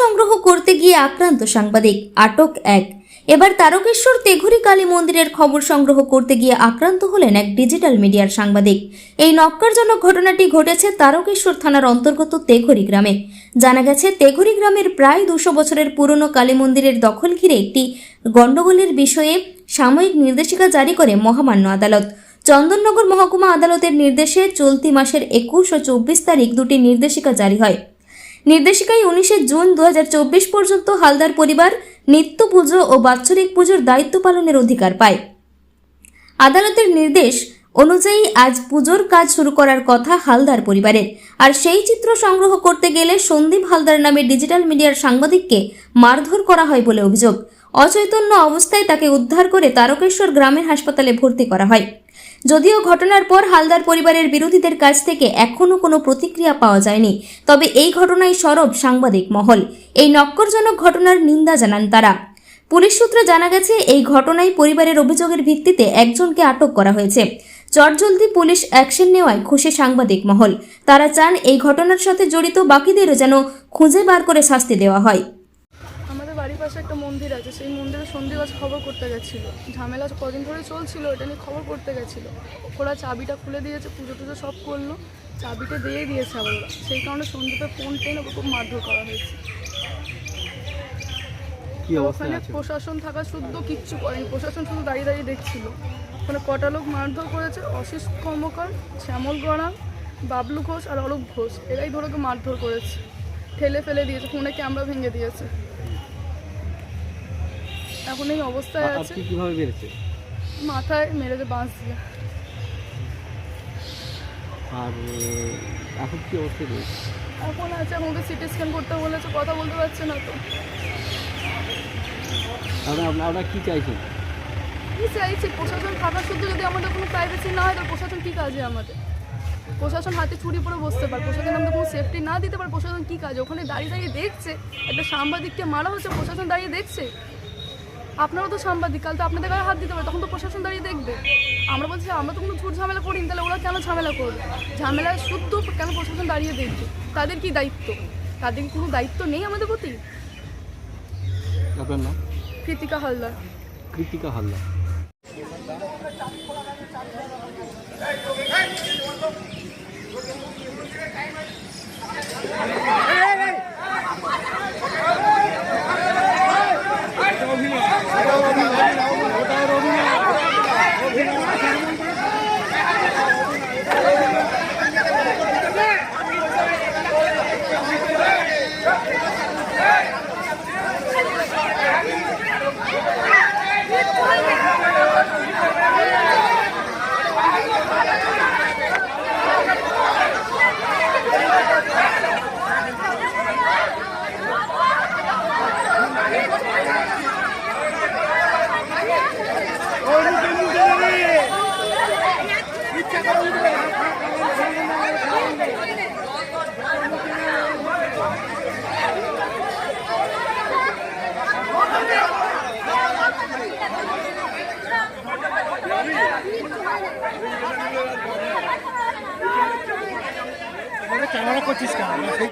সংগ্রহ করতে গিয়ে আক্রান্ত সাংবাদিক আটক এক এবার তারকেশ্বর তেঘুরি কালী মন্দিরের খবর সংগ্রহ করতে গিয়ে আক্রান্ত হলেন এক ডিজিটাল মিডিয়ার সাংবাদিক। এই নক্কারজনক ঘটনাটি ঘটেছে তারকেশ্বর থানার অন্তর্গত তেঘুরি গ্রামে। জানা গেছে, তেঘুরি গ্রামের প্রায় দুশো বছরের পুরনো কালী মন্দিরের দখল ঘিরে একটি গণ্ডগোলের বিষয়ে সাময়িক নির্দেশিকা জারি করে মহামান্য আদালত। চন্দননগর মহকুমা আদালতের নির্দেশে চলতি মাসের একুশ ও চব্বিশ তারিখ দুটি নির্দেশিকা জারি হয়। নির্দেশিকায় উনিশে জুন দু হাজার চব্বিশ পর্যন্ত হালদার পরিবার নিত্য পুজো ও বাৎসরিক পুজোর দায়িত্ব পালনের অধিকার পায়। আদালতের নির্দেশ অনুযায়ী আজ পুজোর কাজ শুরু করার কথা হালদার পরিবারের। আর সেই চিত্র সংগ্রহ করতে গেলে সন্দীপ হালদার নামে ডিজিটাল মিডিয়ার সাংবাদিককে মারধর করা হয় বলে অভিযোগ। অচৈতন্য অবস্থায় তাকে উদ্ধার করে তারকেশ্বর গ্রামের হাসপাতালে ভর্তি করা হয়। যদিও ঘটনার পর হালদার পরিবারের বিরোধীদের কাছ থেকে এখনও কোনো প্রতিক্রিয়া পাওয়া যায়নি। তবে এই ঘটনায় সরব সাংবাদিক মহল। এই নক্করজনক ঘটনার নিন্দা জানান তারা। পুলিশ সূত্রে জানা গেছে, এই ঘটনায় পরিবারের অভিযোগের ভিত্তিতে একজনকে আটক করা হয়েছে। চটজলদি পুলিশ অ্যাকশন নেওয়ায় খুশি সাংবাদিক মহল। তারা চান এই ঘটনার সাথে জড়িত বাকিদেরও যেন খুঁজে বার করে শাস্তি দেওয়া হয়। পাশে একটা মন্দির আছে সেই মন্দিরে সন্ধ্যেবাজ খবর করতে গেছিল। ঝামেলা কদিন ধরে চলছিল এটা নিয়ে খবর করতে গেছিল। ওরা চাবিটা খুলে দিয়েছে পুজো টুজো সব করল চাবিটা দিয়ে দিয়েছে আবার সেই কারণে সন্দীপে ফোন টেন ওকে খুব মারধর করা হয়েছে। ওখানে প্রশাসন থাকা শুদ্ধ কিচ্ছু করেনি প্রশাসন শুধু দাঁড়িয়ে দাঁড়িয়ে দেখছিল। ওখানে কটা লোক মারধর করেছে অশিস কর্মকার শ্যামল গড়া বাবলু ঘোষ আর অরূপ ঘোষ। এরাই ধরে ওকে মারধর করেছে। ঠেলে ফেলে দিয়েছে ফোনে ক্যামেরা ভেঙে দিয়েছে। এখন এই অবস্থায় আছে। আজকে কীভাবে বেড়েছে? মাথায় মেরেছে বাঁশ দিয়ে। আর এখন কি অবস্থায় রয়েছে? এখন আছে আমাকে সিটি স্ক্যান করতে বলেছে কথা বলতে পারছে না তো। আপনারা কি চাইছেন? কি চাইছি? প্রশাসন থাকা শুদ্ধ যদি আমাদের কোনো প্রাইভেসি না হয় তাহলে প্রশাসন কী কাজে আমাদের? প্রশাসন হাতে ছুরি পরে বসতে পারে। প্রশাসন আমাদের কোনো সেফটি না দিতে পারে প্রশাসন কী কাজ? ওখানে দাঁড়িয়ে দাঁড়িয়ে দেখছে। একটা সাংবাদিককে মারা হচ্ছে প্রশাসন দাঁড়িয়ে দেখছে? আপনারাও তো সাংবাদিক কাল তো আপনাদের গায়ে হাত দিতে পারে তখন তো প্রশাসন দাঁড়িয়ে দেখবে আমরা বলছি আমরা তো কোনো ঝুট ঝামেলা করিনি তাহলে ওরা কেন ঝামেলা করবে ঝামেলা শুদ্ধ কেন প্রশাসন দাঁড়িয়ে দেখবে তাদের কি দায়িত্ব তাদের কি কোনো দায়িত্ব নেই আমাদের প্রতি আপনার নাম কৃতিকা হালদার কৃতিকা হালদার ক্যামেরা করছিস কেন